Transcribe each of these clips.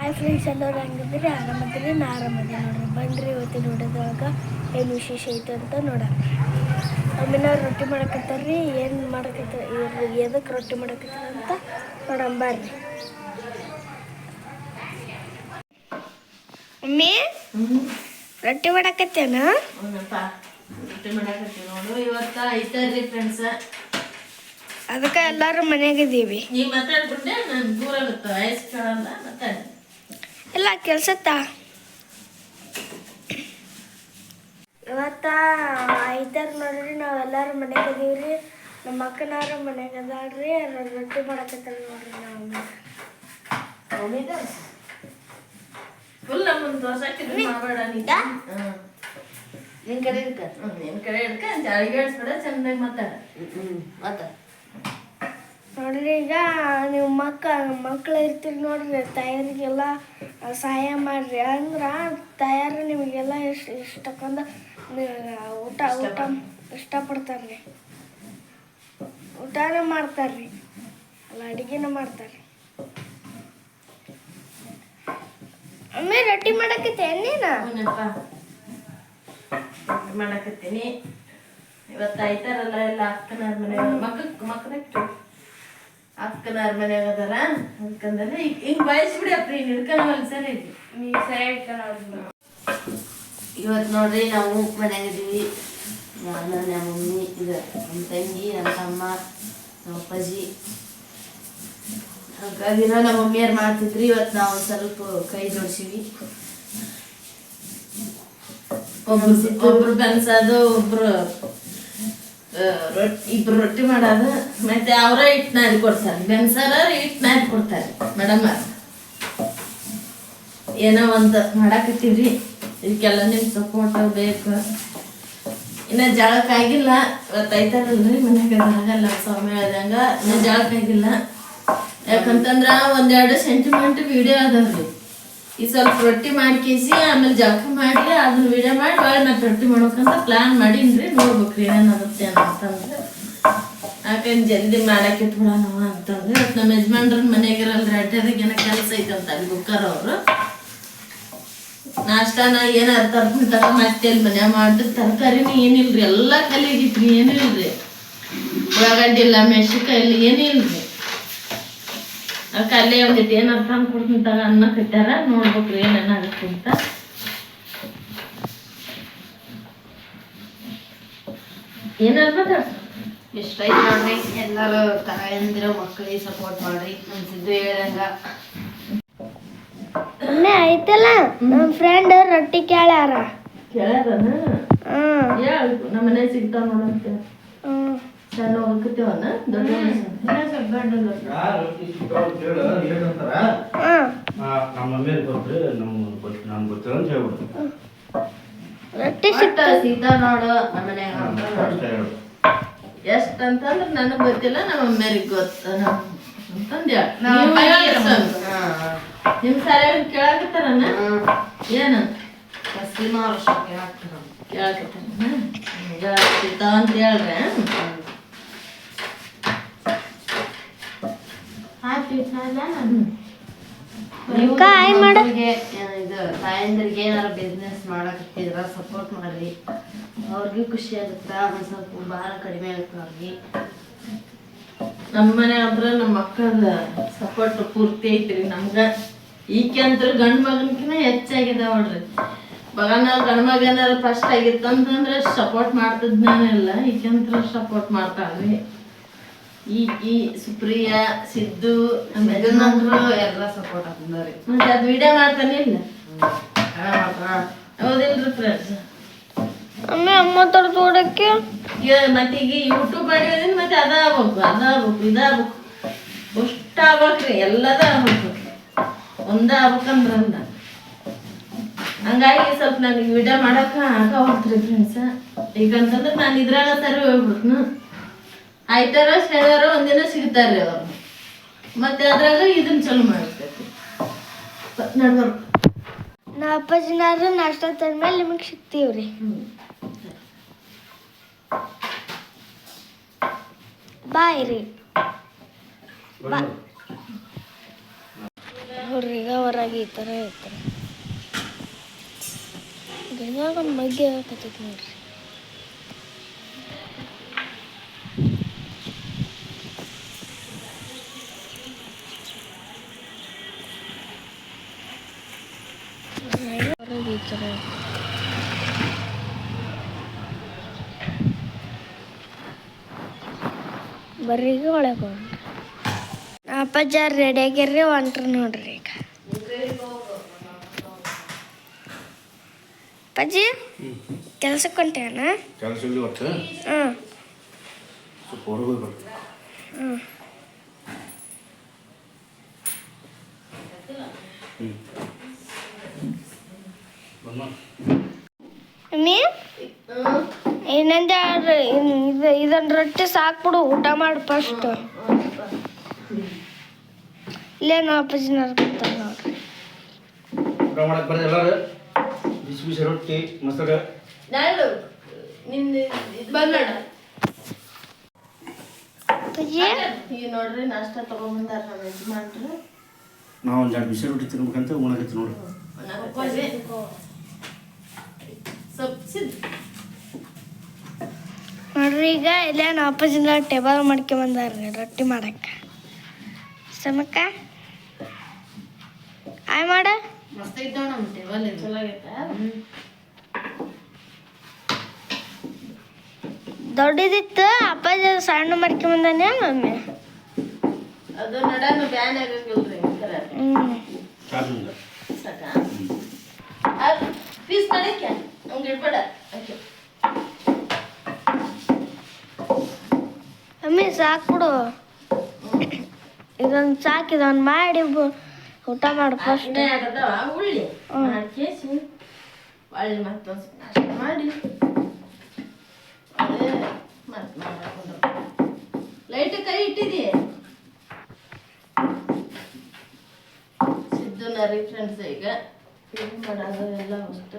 Hi friends ಎಲ್ಲರೂ ಹೆಂಗಿದ್ರಿ ಆರಾಮದಿರಿ? ನಾ ಆರಾಮದಿ ನೋಡ್ರಿ. ಬನ್ರಿ ಇವತ್ತು ನೋಡೋದಾಗ ಏನು ವಿಶೇಷ ಐತೆ ಅಂತ ನೋಡೋಣ. ಆಮೇಲೆ ರೊಟ್ಟಿ ಮಾಡಕತ್ತಾರ್ರಿ ಏನು ಮಾಡಕತ್ತ ಇವ್ರು ಎದಕ್ಕೆ ರೊಟ್ಟಿ ಮಾಡಕತ್ತಾರ ಅಂತ ನೋಡೋಣ, ಬರ್ರಿ. ಅಮ್ಮಿ ರೊಟ್ಟಿ ಮಾಡಕತ್ತೇನ? ಅದಕ್ಕೆ ಎಲ್ಲರೂ ಮನೆಯಾಗಿದ್ದೀವಿ ನೀ ಮಾತಾಡ್ಬಿಟ್ಟೆ ನಾನು ದೂರ ಆಗುತ್ತೆ ವಯಸ್ಸು ಕೇಳಲ್ಲ ಮಾತಾಡಿ ಎಲ್ಲ ಕೆಲ್ಸತ್ತಾ? ಇವತ್ತ ಐದಾರು ನೋಡ್ರಿ ನಾವೆಲ್ಲರೂ ಮನೆಗೆ ಅದೀವ್ರಿ. ನಮ್ಮ ಅಕ್ಕನಾರ ಮನೆಗೆ ಅದಾಳ್ರಿ ರೊಟ್ಟಿ ಮಾಡಕತ್ತಾರ ನೋಡ್ರಿ ನಾವು. ಫುಲ್ ನಮ್ಮನ್ನ ತೋರ್ಸಾಕಿದ್ರೆ ಮಾಡಬೇಡ ನೀ ಹ್ಮ್. ನಿನ್ ಕಡೆ ಇಡ್ಕ. ಹ್ಮ್, ನಿನ್ ಕಡೆ ಜಾಳಿಗೆ ಹೇಳ್ಸ್ಬೇಡ ಚಂದಾಗಿ ಮಾತಾಡ. ಹ್ಮ್ ಮತ್ತ ನೋಡ್ರಿ ಈಗ ನೀವು ಮಕ್ಕ ಮಕ್ಳು ಇರ್ತೀರಿ ನೋಡ್ರಿ ತಾಯರಿಗೆಲ್ಲ ಸಹಾಯ ಮಾಡ್ರಿ. ಅಂದ್ರೆ ತಾಯಾರು ನಿಮಗೆಲ್ಲ ಇಷ್ಟ ಇಷ್ಟಕ್ಕೊಂದು ಊಟ ಊಟ ಇಷ್ಟಪಡ್ತಾರ್ರಿ. ಊಟನ ಮಾಡ್ತಾರ್ರಿ. ಅಲ್ಲ ಅಡಿಗೆನ ಮಾಡ್ತಾರ್ರಿ. ಅಮ್ಮೆ ರೊಟ್ಟಿ ಮಾಡಕತ್ತೆ ನೀನ ಮಾಡಕತ್ತೀನಿ ರೊಟ್ಟಿ ಮಾಡಾಕತ್ತೀನಿ. ಇವತ್ತು ಐತಾರಲ್ಲ ಎಲ್ಲ ಅಕ್ಕನ ಮನೆ ಮಕ್ಕ ಮಕ್ಕಳ ಅಕ್ಕನಾರ ಮನ್ಯಾಗ ಅದಾರ ಅದಕ್ಕಂದ್ರೆ ಈಗ ಹಿಂಗ್ ಬಯಸ್ಬಿಡಿ ಅಪ್ಪ ಈಗ ಹಿಡ್ಕೊಂಡ್ ಸರಿ ನೀ ಸರಿ ಇವತ್ತು ನೋಡ್ರಿ ನಾವು ಮನ್ಯಾಗಿದ್ದೀವಿ. ನಾನು ನಮ್ಮ ಮಮ್ಮಿ ಇದು ನಮ್ಮ ತಂಗಿ ನಮ್ಮ ತಮ್ಮ ನಮ್ಮ ಅಪ್ಪಾಜಿ. ಹಾಗಾಗಿ ನಮ್ಮ ಮಮ್ಮಿಯವ್ರು ಮಾಡ್ತಿದ್ರಿ. ಇವತ್ತು ನಾವು ಸ್ವಲ್ಪ ಕೈ ಜೋಡಿಸಿವಿ. ಒಬ್ರು ಒಬ್ರು ಬೆನ್ಸೋದು ಒಬ್ರು ರೊಟ್ಟಿ, ಇಬ್ರು ರೊಟ್ಟಿ ಮಾಡೋದು, ಮತ್ತೆ ಅವರ ಹಿಟ್ಟು ನಾದಿ ಕೊಡ್ತಾರೆ. ಬೆನ್ಸಾರ ಹಿಟ್ಟು ನಾದಿ ಕೊಡ್ತಾರೆ ಮೇಡಮ್. ಏನೋ ಒಂದು ಮಾಡಾಕತ್ತೀವ್ರಿ ಇದಕ್ಕೆಲ್ಲ ನಿಮ್ಮ ಸಪೋರ್ಟ್ ಬೇಕು ಇನ್ನ ಜಳಕ್ಕಾಗಿಲ್ಲ ಇವತ್ತೈತಾರಲ್ರಿ ಮನ್ಯಾಗ. ಆಗಲ್ಲ ಸ್ವಾಮಿ ಹೇಳ್ದಂಗ ಇನ್ನ ಜಳಕ್ಕಾಗಿಲ್ಲ ಯಾಕಂತಂದ್ರ ಒಂದೆರಡು ಸೆಂಟಿಮೆಂಟ್ ವಿಡಿಯೋ ಅದಾವ್ರಿ ಈ ಸ್ವಲ್ಪ ರೊಟ್ಟಿ ಮಾಡ್ಕೇಸಿ ಆಮೇಲೆ ಜಳಕ ಮಾಡಿ ಅದನ್ನ ವಿಡಿಯೋ ಮಾಡಿ ಒಳ್ಳೆ ನಾ ರೊಟ್ಟಿ ಮಾಡ್ಬೇಕಂತ ಪ್ಲಾನ್ ಮಾಡೀನಿ ನೋಡ್ಬೇಕ್ರಿ ಏನಾಗುತ್ತೆ ಅಂತಂದ್ರೆ. ಯಾಕಂದ್ರೆ ಜಲ್ದಿ ಮಾಡಕ್ಕೆ ಇಟ್ಬಿಡೋಣ ಅಂತಂದ್ರೆ ನಮ್ಮ ಯಜಮಾನ್ರ ಮನೆಗಿರಲ್ರಿ ಅಡ್ಡದಾಗ ಏನೋ ಕೆಲಸ ಐತಂತ ಅಲ್ಲಿ ಬುಕ್ಕರ್ ಅವರು. ನಾಷ್ಟಾನ ಏನಾರು ತರ್ಕೊಂತಾರ ಮತ್ತೆ ಅಲ್ಲಿ ಮನೆ ಮಾಡಿದ್ರೆ ತರಕಾರಿನೂ ಏನಿಲ್ರಿ, ಎಲ್ಲ ಕಲಿಯಾಗಿತ್ತು ಏನೂ ಏನಿಲ್ರಿ. ಉಳ್ಳಾಗಡ್ಡಿ ಇಲ್ಲ, ಮೆಣಸಿನ್ಕಾಯಿ ಇಲ್ಲ, ಏನಿಲ್ರಿ. ಅದಕ್ಕೆ ಅಲ್ಲೇ ಒಂದಿಟ್ಟು ಏನಾರು ತಂದು ಅನ್ನ ಕಟ್ಟಾರ ನೋಡ್ಬೇಕು ಏನೇನಾಗುತ್ತೆ ಅಂತ. ಐತಿ ನೋಡ್ರಿ? ಎಲ್ಲರೂ ತಾಯಂದಿರ ಮಕ್ಕಳಿಗೆ ಸಪೋರ್ಟ್ ಮಾಡ್ರಿ ನಮ್ಮ ಸಿದ್ದು ಹೇಳ್ದಂಗ. ಒಮ್ಮೆ ಐತಲ್ಲ ನಮ್ಮ ಫ್ರೆಂಡ್ ರೊಟ್ಟಿ ಕೇಳ್ಯಾರ. ಕೇಳ್ಯಾರನ? ನಮ್ಮ ಮನೆ ಸಿಗ್ತಾವ ನೋಡಂತ ಸಣ್ಣ ಹೋಗಕತ್ತೀವನ ದೊಡ್ಡ ನಮ್ಮ ಮಮ್ಮಿ ಗೊತ್ತ್ರಿ ನಮ್ಮ ಗೊತ್ತು ನಮ್ಗೆ ಗೊತ್ತಿಲ್ಲ ಅಂತ ಹೇಳ್ಬಿಡ್ತು ರೊಟ್ಟಿ ಸೀತಾ ನೋಡು ಎಷ್ಟ್ ಅಂತಂದ್ರ ನನಗ್ ಗೊತ್ತಿಲ್ಲ ನಮ್ಮ ಅಮ್ಮೇರಿಗೆ ಗೊತ್ತ ಅಂತಂದ್ ನಿಮ್ ಸರಿಯಾಗಿ ಕೇಳಾಕತ್ತಾರನ ಏನ? ಸೀಮಾ ತಸ್ಲೀಮ ಕೇಳಕತ್ತಾರ ಸೀತಾ ಅಂತ ಹೇಳ್ರೆ ನೀವು ಮಾಡು. ಇದು ತಾಯಂದಿರಿಗೆ ಏನಾರ ಬಿಸ್ನೆಸ್ ಮಾಡಕತ್ತಿದ್ರ ಸಪೋರ್ಟ್ ಮಾಡ್ರಿ. ಅವ್ರಿಗೂ ಖುಷಿ ಆಗುತ್ತ ಒಂದ್ ಸ್ವಲ್ಪ ಭಾರ ಕಡಿಮೆ ಆಗುತ್ತೆ ಅವ್ರಿಗೆ. ನಮ್ಮ ಮನೆ ಅಂದ್ರ ನಮ್ಮ ಮಕ್ಕಳ ಸಪೋರ್ಟ್ ಪೂರ್ತಿ ಐತ್ರಿ ನಮ್ಗ. ಈಕೆ ಅಂತ್ರ ಗಂಡ್ ಮಗನ್ಕಿನ ಹೆಚ್ಚಾಗಿದೆ ನೋಡ್ರಿ. ಮಗನ ಗಂಡ್ ಮಗ ಏನಾರ ಫಸ್ಟ್ ಆಗಿತ್ತಂತಂದ್ರೆ ಸಪೋರ್ಟ್ ಮಾಡ್ತಿದ್ನೇನಿಲ್ಲ ಈಕೆ ಅಂತ್ರ ಸಪೋರ್ಟ್ ಮಾಡ್ತಾಳ್ರಿ. ಈ ಈ ಸುಪ್ರಿಯ ಸಿದ್ದು ಎಲ್ಲ ಸಪೋರ್ಟ್ ಆಗ್ತಾರೆ ಮತ್ತೆ ಅದು ವಿಡಿಯೋ ಮಾಡ್ತಾನೆ ಇಲ್ಲ? ಹೌದಿಲ್ರಿ ಫ್ರೆಂಡ್ಸ್ ಒಮ್ಮೆ ಅಮ್ಮ ತರ ತೋಡಕ್ಕೆ ಮತ್ತೆ ಈಗ ಯೂಟ್ಯೂಬ್ ಮಾಡಿದ್ರಿಂದ ಮತ್ತೆ ಅದ ಆಗ್ಬೇಕು ಅದ ಆಗ್ಬೇಕು ಇದಾಗ್ಬೇಕು. ಅಷ್ಟ ಆಗ್ಬೇಕ್ರಿ ಎಲ್ಲದ ಆಗ್ಬೇಕು. ಒಂದ ಅಂದ ಹಂಗಾಗಿ ಸ್ವಲ್ಪ ನನಗೆ ವಿಡಿಯೋ ಮಾಡಕ್ಕ ಆಗ ಹೋಗ್ತ್ರಿ ಫ್ರೆಂಡ್ಸ್ ಈಗಂತಂದ್ರೆ ನಾನು ಇದ್ರಾಗ ಸರಿ ಹೋಗ್ಬಿಡ್ತು ಆಯ್ತಾರ ಶನಿವಾರ ಒಂದಿನ ಸಿಗ್ತಾರ್ರಿ ಅವ್ರು. ಮತ್ತೆ ಅದ್ರಾಗ ಇದನ್ನ ಚಲೋ ಮಾಡ್ತೈತಿ ನಡ್ಬರ್ಕು. ನಾ ಅಪ್ಪಾಜಿನಾರು ನಾಷ್ಟ ತಂದ್ಮೇಲೆ ನಿಮಗೆ ಸಿಗ್ತೀವ್ರಿ. ಬಾಯ್ ರೀ. ಈಗ ಹೊರಗೆ ಈ ಥರ ಇರ್ತಾರೆ. ಗಿಡದಾಗ ಒಂದು ಮಗ್ಗೆ ಹಾಕತ್ತೈತಿ ನೋಡ್ರಿ. ಥರ ಬರ್ರಿ ಈಗ ಒಳಗೆ ಹೋಗ್ರಿ ಅಪ್ಪಾಜಿ ರೆಡಿ ಹೊಂಟ್ರಿ ನೋಡ್ರಿ ಈಗ. ಅಪ್ಪಾಜಿ ಕೆಲ್ಸಕ್ಕೆ ಹೊಂಟೇನ ಕೆಲಸ ಇಲ್ಲಿ ಹೊತ್ತು ಹ್ಞೂ ಸ್ವಲ್ಪ ಹೊರಗೆ ಹೋಗ್ಬೇಕು. ಹ್ಞೂ ಹ್ಞೂ ಬಂದ ಮಮ್ಮಿ? ಇನ್ನೊಂದು ಎರಡು ಇದು ಇದೊಂದು ರೊಟ್ಟಿ ಸಾಕ್ಬಿಡು ಊಟ ಮಾಡು ಫಸ್ಟ್ ಅಪ್ಪಾಜಿ ನೋಡ್ರಿ ಊಟ ಬರ್ರಿ ಎಲ್ಲರೂ? ಬಿಸಿ ಬಿಸಿ ರೊಟ್ಟಿ ಮೊಸರು. ನಾನು ನಿನ್ನ ಇದು ಬಂದೋಣ ಅಪ್ಪಾಜಿ? ಈಗ ನೋಡ್ರಿ ನಾಷ್ಟ ನಮ್ಮ ಯಜಮಾನ್ರು. ನಾವು ಒಂದು ಎರಡು ಬಿಸಿ ರೊಟ್ಟಿ ತಿನ್ಬೇಕಂತ ಉಣಕತ್ತಿ ನೋಡಿ. ನಾಲ್ಕು ಸಬ್ಸಿದ್ ನೋಡ್ರಿ ಈಗ ಇಲ್ಲೇನು ಅಪ್ಪಾಜಿನ ಟೇಬಲ್ ಮಾಡ್ಕೊಂಬಂದಾರ್ರಿ ರೊಟ್ಟಿ ಮಾಡಕ್ಕೆ ಸಮಕ್ಕ? ಆಯ್ ಮಾಡ. ಮಸ್ತ್ ಇದ್ದಾವ ನಮ್ಮ ಟೇಬಲ್ ಚಲೋ ಆಗೈತಾ ದೊಡ್ಡದಿತ್ತು ಅಪ್ಪಾಜಿ ಸಣ್ಣ ಮಾಡ್ಕೊಂಬಂದಾನೆ ಮಮ್ಮಿ ಅದು ನಡಾನು ಬ್ಯಾನ್ ಆಗಂಗಿಲ್ರಿ ಈ ಥರ ಹ್ಞೂ ಚಾರ್ಜಿಂದ ಸಾಕ? ಪೀಸ್ ಮಾಡಕ್ಕೆ ಹಂಗೆ ಇಡ್ಬೇಡ ಓಕೆ ಮಮ್ಮಿ ಸಾಕ್ಬಿಡು ಇದೊಂದು ಸಾಕು ಇದೊಂದು ಮಾಡಿ ಊಟ ಮಾಡು ಫಸ್ಟ್ ಉಳ್ಳಿ. ಮಾಡ್ಕೇಸಿ ಒಳ್ಳೆ ಮತ್ತೊಂದು ನಾಷ್ಟ ಮಾಡಿ. ಮತ್ತೆ ಮಾಡ್ಕೊಂಡು ಲೈಟ್ ಕೈ ಇಟ್ಟಿದಿ ಸಿದ್ದು ನರಿ ಫ್ರೆಂಡ್ಸ್ ಈಗ. ಏನು ಮಾಡೋದು? ಎಲ್ಲ ಅಷ್ಟು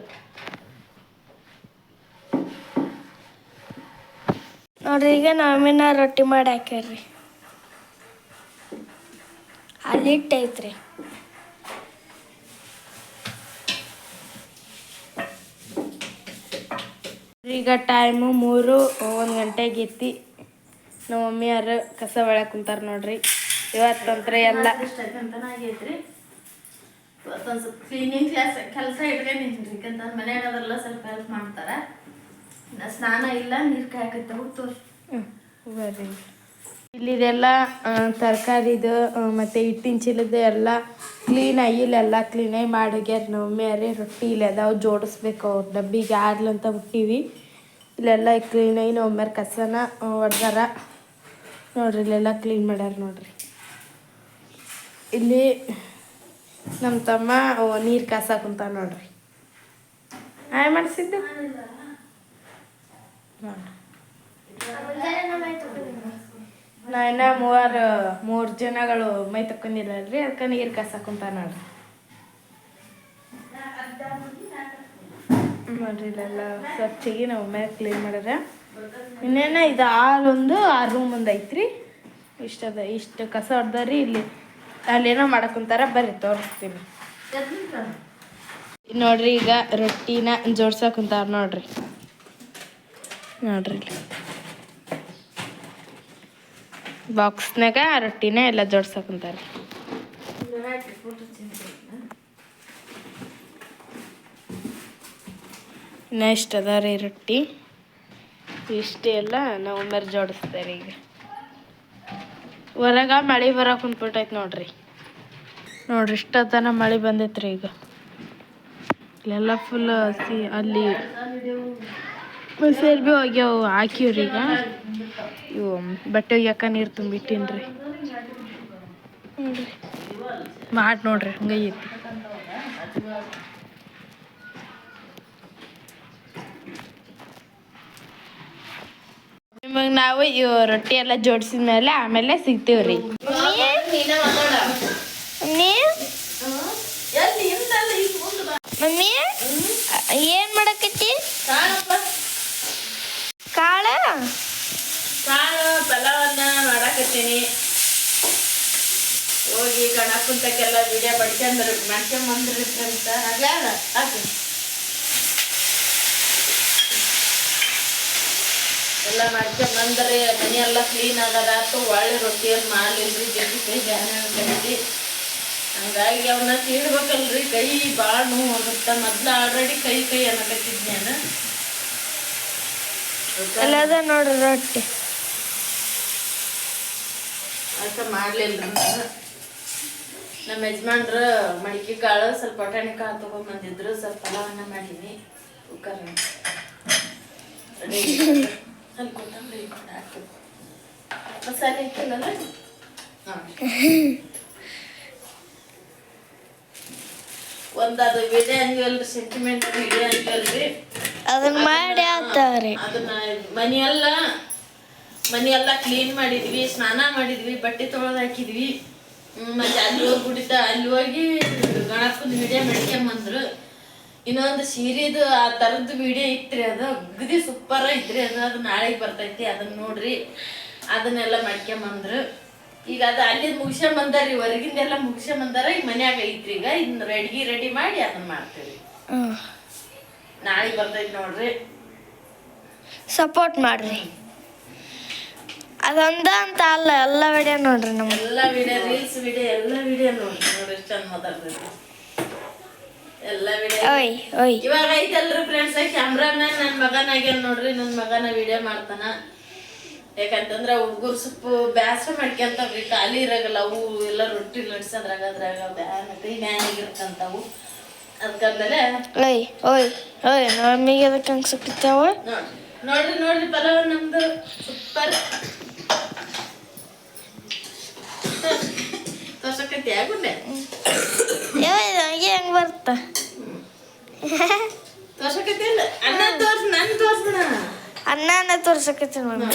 ನೋಡ್ರಿ, ಈಗ ನಮ್ಮಿನ ರೊಟ್ಟಿ ಮಾಡಿ ಹಾಕ್ಯಾರ್ರಿ. ಅಲ್ಲಿ ಹಿಟ್ಟೈತ್ರಿ ಈಗ ಟೈಮು ಮೂರು, ಒಂದು ಗಂಟೆಗೆ ಎತ್ತಿ. ನಮ್ಮ ಮಮ್ಮಿಯವರು ಕಸ ಒಳಗೆ ಕುಂತಾರ ನೋಡ್ರಿ. ಇವತ್ತಂತ್ರ ಎಲ್ಲ ಕ್ಲೀನಿಂಗ್ ಕ್ಲಾಸ್ ಕೆಲಸ ಇಟ್ಕೊಂಡು ಮನೆ ಸ್ವಲ್ಪ ಹೆಲ್ಪ್ ಮಾಡ್ತಾರ. ಸ್ನಾನ ಇಲ್ಲ ನೀರ್ ಕಾಯಕತ್ತವು ತೋರ್ಸಿ ಬರ್ರಿ. ಇಲ್ಲಿದೆಲ್ಲ ತರಕಾರಿದು ಮತ್ತು ಹಿಟ್ಟಿನ ಚೀಲದ ಎಲ್ಲ ಕ್ಲೀನ್ ಇಲ್ಲೆಲ್ಲ ಎಲ್ಲ ಕ್ಲೀನಾಗಿ ಮಾಡಿಗ್ಯಾರ ನಮ್ಮ ಮಮ್ಮಿಯರೇ ರೊಟ್ಟಿ ಇಲ್ಲ ಅದಾವ ಜೋಡಿಸ್ಬೇಕು ಅವ್ರ ಡಬ್ಬಿಗೆ ಆಗ್ಲಂತ ಬಿಟ್ಟಿವಿ ಇಲ್ಲೆಲ್ಲ ಕ್ಲೀನಾಗಿ ನಮ್ಮ ಮಮ್ಮಿಯರ್ ಕಸನ ಹೊಡ್ದಾರ ನೋಡ್ರಿ ಇಲ್ಲೆಲ್ಲ ಕ್ಲೀನ್ ಮಾಡ್ಯಾರ ನೋಡ್ರಿ. ಇಲ್ಲಿ ನಮ್ಮ ತಮ್ಮ ನೀರು ಕಾಸಾಕುಂತ ನೋಡ್ರಿ. ಆಯ್ ಮಾಡಿಸಿದ್ದು? ನಾ ಇನ್ನ ಮೂವರು, ಮೂರು ಜನಗಳು ಮೈ ತಕೊಂಡಿಲ್ಲಲ್ರಿ ಅದಕ್ಕೆ ಕಸ ಕಸಾಕುಂತ ನೋಡ್ರಿ. ನೋಡ್ರಿ ಇಲ್ಲೆಲ್ಲ ಸ್ವಚ್ಛಗಿ ನಾವು ಮೇಲೆ ಕ್ಲೀನ್ ಮಾಡ್ರ ಇನ್ನೇನ ಇದು ಒಂದು, ಆ ರೂಮ್ ಒಂದು ಐತ್ರಿ. ಇಷ್ಟದ ಇಷ್ಟು ಕಸ ಹೊಡ್ದಾರಿ ಇಲ್ಲಿ ಅಲ್ಲೇನೋ ಮಾಡಕುಂತಾರ ಬರ್ರಿ ತೋರಿಸ್ತೀನಿ. ನೋಡ್ರಿ ಈಗ ರೊಟ್ಟಿನ ಜೋಡ್ಸಕ್ ಕುಂತಾರ ನೋಡ್ರಿ. ನೋಡ್ರಿ ಬಾಕ್ಸ್ನಾಗ ರೊಟ್ಟಿನ ಎಲ್ಲ ಜೋಡ್ಸಕಂತಾರೆ ಕುಂತಾರ ಇನ್ನ ಇಷ್ಟ ಅದ ರೀ ರೊಟ್ಟಿ? ಇಷ್ಟೇ ಎಲ್ಲ ನಾವು ಮೇಲೆ ಜೋಡಿಸ್ತಾರೆ ಈಗ. ಹೊರಗ ಮಳೆ ಬರೋಕೆ ಕುಂತ್ಬಿಟ್ಟೈತೆ ನೋಡ್ರಿ. ನೋಡ್ರಿ ಇಷ್ಟೊತ್ತನ ಮಳೆ ಬಂದೈತ್ರಿ ಈಗ. ಇಲ್ಲೆಲ್ಲ ಫುಲ್ ಹಸಿ ಅಲ್ಲಿ ಸೇರ್ ಭೀ ಹೋಗ್ಯಾವ ಹಾಕಿವ್ರಿ ಈಗ. ಇವು ಬಟ್ಟೆ ಒಗ್ಯಾಕ ನೀರು ತುಂಬಿಟ್ಟಿನ್ರಿ ರೀ. ಮಾಡಿ ನೋಡ್ರಿ ಹಂಗೈತಿ ನಿಮಗೆ ನಾವು ಇವು ರೊಟ್ಟಿ ಎಲ್ಲ ಜೋಡಿಸಿದ ಮೇಲೆ ಆಮೇಲೆ ಸಿಗ್ತೀವ್ರಿ ರೀ. ಮಮ್ಮಿ? ಏನ್ ಮಾಡಕತ್ತಿ? ಕಾಳ ಕಾಳು ಪಲಾವನ್ನ ಮಾಡಾಕತ್ತೀನಿ. ಹೋಗಿ ಗಣಪ ಕುಂತಕ್ಕೆಲ್ಲ ವಿಡಿಯೋ ಮಾಡ್ಕೊಂಬಂದ್ರಿ ಅಂತ ಅದ್ಯಾವ್ದ? ಹಾಕಿ ಎಲ್ಲ ಮಾಡ್ಕೊಂಬಂದ್ರಿ ಮನೆಯೆಲ್ಲ ಕ್ಲೀನ್ ಆಗದಾತು ಒಳ್ಳೆ ರೊಟ್ಟಿಯನ್ನು ಮಾಡಲಿಲ್ರಿ, ಜಗ್ಗಿ ಕೈ ಕೈಲಿ ಹಂಗಾಗಿ ಅವನ್ನ ತೀಡ್ಬೇಕಲ್ರಿ ಕೈ ಭಾಳ ನೋವು ಆಗುತ್ತೆ. ಮೊದ್ಲು ಆಲ್ರೆಡಿ ಕೈ ಕೈ ಅನ್ನಕತ್ತಿದ್ ನಾನು ಎಲ್ಲದ ನೋಡ್ರಿ ರೊಟ್ಟಿ. ಅಂತ ಮಾಡಲಿಲ್ಲ ನಮ್ಮ ಯಜಮಾನ್ರು ಮಡಿಕೆ ಕಾಳು ಸ್ವಲ್ಪ ಬಟಾಣಿ ಕಾಳು ತೊಗೊಂಬಂದಿದ್ರು, ಸ್ವಲ್ಪ ಪಲಾವನ್ನ ಮಾಡೀನಿ. ಕುಕ್ಕರ್ ಸ್ವಲ್ಪ ಕೊತ್ತಂಬರಿ ಕೂಡ ಒಂದು ಅದು ವಿಡಿಯೋ ಅಂದ್ವಲ್ರಿ ಸೆಂಟಿಮೆಂಟ್ ವಿಡಿಯೋ ಅಂದ್ವಲ್ರಿ. ಅದನ್ನ ಮಾಡಿ ಆತವ್ರಿ ಅದನ್ನ ಮನೆಯೆಲ್ಲ ಮನೆಯೆಲ್ಲ ಕ್ಲೀನ್ ಮಾಡಿದ್ವಿ ಸ್ನಾನ ಮಾಡಿದ್ವಿ ಬಟ್ಟೆ ತೊಳೆದು ಹಾಕಿದ್ವಿ. ಮತ್ತೆ ಅಲ್ಲಿ ಹೋಗಿ ಬಿಡಿತ ಅಲ್ಲಿ ಹೋಗಿ ಗಣಪನ ವಿಡಿಯೋ ಮಾಡ್ಕೊಂಬಂದ್ರು. ಇನ್ನೊಂದು ಸೀರೆದು ಆ ಥರದ್ದು ವಿಡಿಯೋ ಇತ್ರಿ ಅದು. ಅಗದಿ ಸೂಪರ್ ಐತ್ರಿ ಅದು. ಅದು ನಾಳೆಗೆ ಬರ್ತೈತಿ ಅದನ್ನ ನೋಡ್ರಿ. ಅದನ್ನೆಲ್ಲ ಮಾಡ್ಕೊಂಬಂದ್ರು. ಈಗ ಅದು ಅಲ್ಲಿ ಮುಗಿಸ್ಕೊಂಬಂದಾರಿ ಹೊರಗಿಂದೆಲ್ಲ ಮುಗಿಸ್ಕೊಂಬಂದಾರ ಈಗ ಮನ್ಯಾಗ ಐತ್ರಿ ಈಗ. ಇದನ್ನ ರೆಡಿ ರೆಡಿ ಮಾಡಿ ಅದನ್ನ ಮಾಡ್ತೀವಿ ನಾಳೆಗೆ ಬರ್ತೈತಿ ನೋಡ್ರಿ. ಸಪೋರ್ಟ್ ಮಾಡ್ರಿ. ಅದೊಂದ ಅಂತ ಅಲ್ಲ ಎಲ್ಲ ವಿಡಿಯೋ ನೋಡ್ರಿ ನಮ್ಮ ಎಲ್ಲ ವಿಡಿಯೋ ರೀಲ್ಸ್ ವಿಡಿಯೋ ಎಲ್ಲ ವಿಡಿಯೋ ನೋಡ್ರಿ ನೋಡಿ ಎಷ್ಟು ಚಂದ ಮಾತಾಡ್ತೈತಿ ಎಲ್ಲ ವಿಡಿಯೋ ಓಯ್ ಓಯ್. ಇವಾಗ ಐತಲ್ರಿ ಫ್ರೆಂಡ್ಸ್ ಕ್ಯಾಮ್ರಾಮ್ಯಾನ್ ನನ್ನ ಮಗನಾಗ್ಯಾನ ನೋಡ್ರಿ ನನ್ನ ಮಗನ ವಿಡಿಯೋ ಮಾಡ್ತಾನ. ಯಾಕಂತಂದ್ರೆ ಹುಡುಗರು ಸ್ವಲ್ಪ ಬ್ಯಾಸ ಮಾಡ್ಕೊಂತವ್ರಿ ಖಾಲಿ ಇರಾಗಲ್ಲ ಅವು ಎಲ್ಲ ರೊಟ್ಟಿ ನಡ್ಸೋದ್ರಾಗ ಅದ್ರಾಗ ಬ್ಯಾನ್ ಕೈ ಬ್ಯಾನಿಗಿರ್ತಂತಾವು ಅದಕ್ಕಂದಲೆ ಓಯ್ ಓಯ್ ಓಯ್ ನಮಗೆ ಅದಕ್ಕೆ ಹಂಗೆ ಸುಟ್ಟಿತ್ತಾವ ನೋಡ್ರಿ ನೋಡ್ರಿ ಪಲಾವ್ ನಮ್ದು ಸೂಪರ್. ಆಗುಂಡೆ? ನನಗೆ ಹೆಂಗೆ ಬರ್ತ? ಅಣ್ಣ ತೋರ್ಸ್ ನನ್ ತೋರ್ಸ್ಬಿಡ. ಅನ್ನನ ತೋರ್ಸಕತ್ತಿ ನೋಡಿ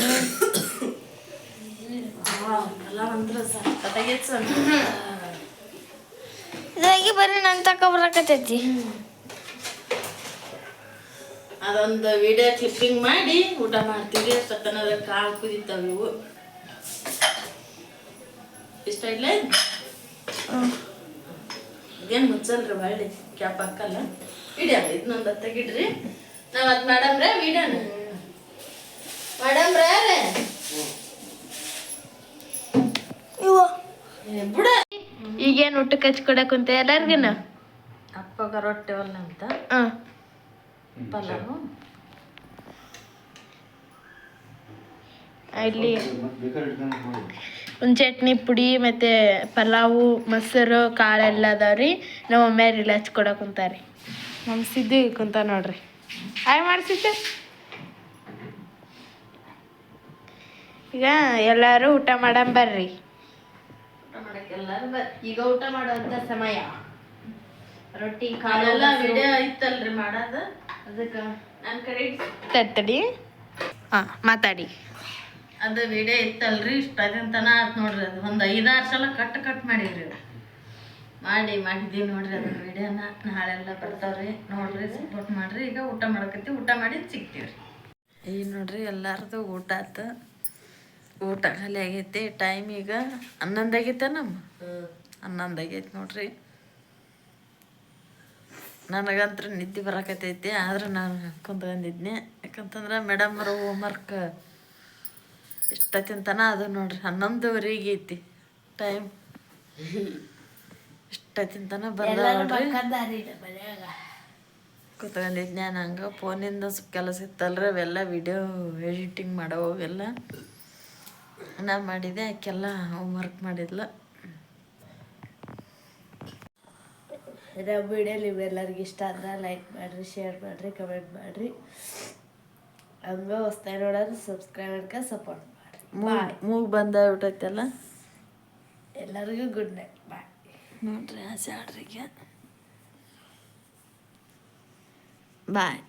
ಪಲಾವ್ ಅಂದ್ರ ಸಖತ್ತಾಗೈತ್ ಸರ್ ಇದಾಗಿ ಬರೀ ನನ್ನ ತಕ ಬರಕತ್ತೈತಿ. ಅದೊಂದು ವಿಡಿಯೋ ಕ್ಲಿಪ್ಪಿಂಗ್ ಮಾಡಿ ಊಟ ಮಾಡ್ತೀವಿ. ಸತ್ತನದ ಕಾಳು ಕುದಿತಾವ ಇವು. ಇಷ್ಟ ಇಲ್ಲ ಇದೇನು ಮುಚ್ಚಲ್ರಿ ಬಳ್ಳಿ? ಕ್ಯಾಪ್ ಹಾಕಲ್ಲ. ವಿಡಿಯೋ ಇದನ್ನೊಂದು ತೆಗಿಡ್ರಿ ನಾವು ಅದು ಮಾಡಮ್ರೆ ವಿಡಿಯೋನ ಮಾಡಮ್ರೆ ಇವ ಬಿಡ. ಈಗೇನು ಊಟಕ್ಕೆ ಹಚ್ಕೊಡಕ್ ಕುಂತ ಎಲ್ಲಾರ್ಗಿನ? ಅಪ್ಪಗ ರೊಟ್ಟಿ ಒಲ್ಲ ಅಂತ. ಹಾಂ. ಪಲಾವು. ಇಲ್ಲಿ ಒಂದು ಚಟ್ನಿ ಪುಡಿ ಮತ್ತು ಪಲಾವು ಮೊಸರು ಕಾಳೆಲ್ಲ ಅದಾವ್ರಿ ನಮ್ಮ ಮಮ್ಮಿಯವ್ರು ಇಲ್ಲಿ ಹಚ್ಕೊಡಕ್ ಕುಂತಾರಿ. ನಮ್ಮ ಸಿದ್ದು ಕುಂತ ನೋಡ್ರಿ. ಆಯ್ ಮಾಡ್ಸಿದ್ದೆ ಈಗ ಎಲ್ಲರೂ ಊಟ ಮಾಡಂ ಬರ್ರಿ. ಊಟ ಮಾಡಕ್ಕೆ ಎಲ್ಲಾರು ಬರ್ ಈಗ ಊಟ ಮಾಡುವಂತ ಸಮಯ. ರೊಟ್ಟಿ ಕಾಳು ಕಾಲೆಲ್ಲ. ವಿಡಿಯೋ ಇತ್ತಲ್ರಿ ಮಾಡೋದು. ಅದಕ್ಕೆ ನನ್ನ ಕಡೆ ಹಾಂ ಮಾತಾಡಿ. ಅದು ವಿಡಿಯೋ ಇತ್ತಲ್ರಿ ಇಷ್ಟ ತನ ಆಯ್ತು ನೋಡ್ರಿ ಅದು. ಒಂದು ಐದಾರು ಸಲ ಕಟ್ ಕಟ್ ಮಾಡಿರಿ ಮಾಡಿ ಮಾಡಿದ್ದೀವಿ ನೋಡ್ರಿ ಅದು ವಿಡಿಯೋನ ನಾಳೆಲ್ಲ ಬರ್ತಾವ್ರಿ. ನೋಡ್ರಿ ಸಪೋರ್ಟ್ ಮಾಡ್ರಿ. ಈಗ ಊಟ ಮಾಡಕತ್ತಿ ಊಟ ಮಾಡಿ ಸಿಗ್ತೀವ್ರಿ. ಈಗ ನೋಡ್ರಿ ಎಲ್ಲಾರ್ದು ಊಟ ಆತು. ಊಟ ಖಾಲಿ ಆಗೈತಿ ಟೈಮ್ ಈಗ ಹನ್ನೊಂದು ಆಗೈತೆ ನಮ್ಮ. ಹನ್ನೊಂದು ಆಗೈತೆ ನೋಡ್ರಿ. ನನಗಂತ್ರ ನಿದ್ದೆ ಬರಕತೈತಿ ಆದ್ರೆ ನಾನು ಕುಂತ್ಕೊಂಡಿದ್ನಿ ಯಾಕಂತಂದ್ರೆ ಮೇಡಮ್ರು ಹೋಮ್ವರ್ಕ್ ಇಷ್ಟೊತ್ತಿನ ಅದು ನೋಡ್ರಿ ಹನ್ನೊಂದುವರೆಗೆ ಐತಿ ಟೈಮ್ ಇಷ್ಟೊತ್ತಿನ ತನ ಬಂದ್ರಿ ಕುತ್ಕೊಂಡಿದ್ನಿ ಕುತ್ಕೊಂಡಿದ್ದೆ ನಾನು ಹಂಗೆ ಫೋನಿಂದ ಸ್ವಲ್ಪ ಕೆಲಸ ಇತ್ತಲ್ರಿ ಅವೆಲ್ಲ ವಿಡಿಯೋ ಎಡಿಟಿಂಗ್ ಮಾಡೋ ಅವೆಲ್ಲ ನಾ ಮಾಡಿದೆ ಆಕೆಲ್ಲ ಹೋಮ್ವರ್ಕ್ ಮಾಡಿದ್ಲು. ನಮ್ಮ ವಿಡಿಯೋ ನಿಮ್ಮೆಲ್ಲರಿಗೂ ಇಷ್ಟ ಆದ್ರೆ ಲೈಕ್ ಮಾಡಿರಿ ಶೇರ್ ಮಾಡಿರಿ ಕಮೆಂಟ್ ಮಾಡಿರಿ. ಹಂಗೆ ಹೊಸ್ತಾಯಿ ನೋಡೋದು ಸಬ್ಸ್ಕ್ರೈಬ್ ಮಾಡ್ಕ ಸಪೋರ್ಟ್ ಮಾಡಿರಿ. ಮೂಗ್ ಬಂದ ಬಿಟ್ಟೈತಲ್ಲ ಎಲ್ಲರಿಗೂ ಗುಡ್ ನೈಟ್ ಬಾಯ್ ನೋಡ್ರಿ ಆಸೆ ಆಡ್ರಿಗೆ ಬಾಯ್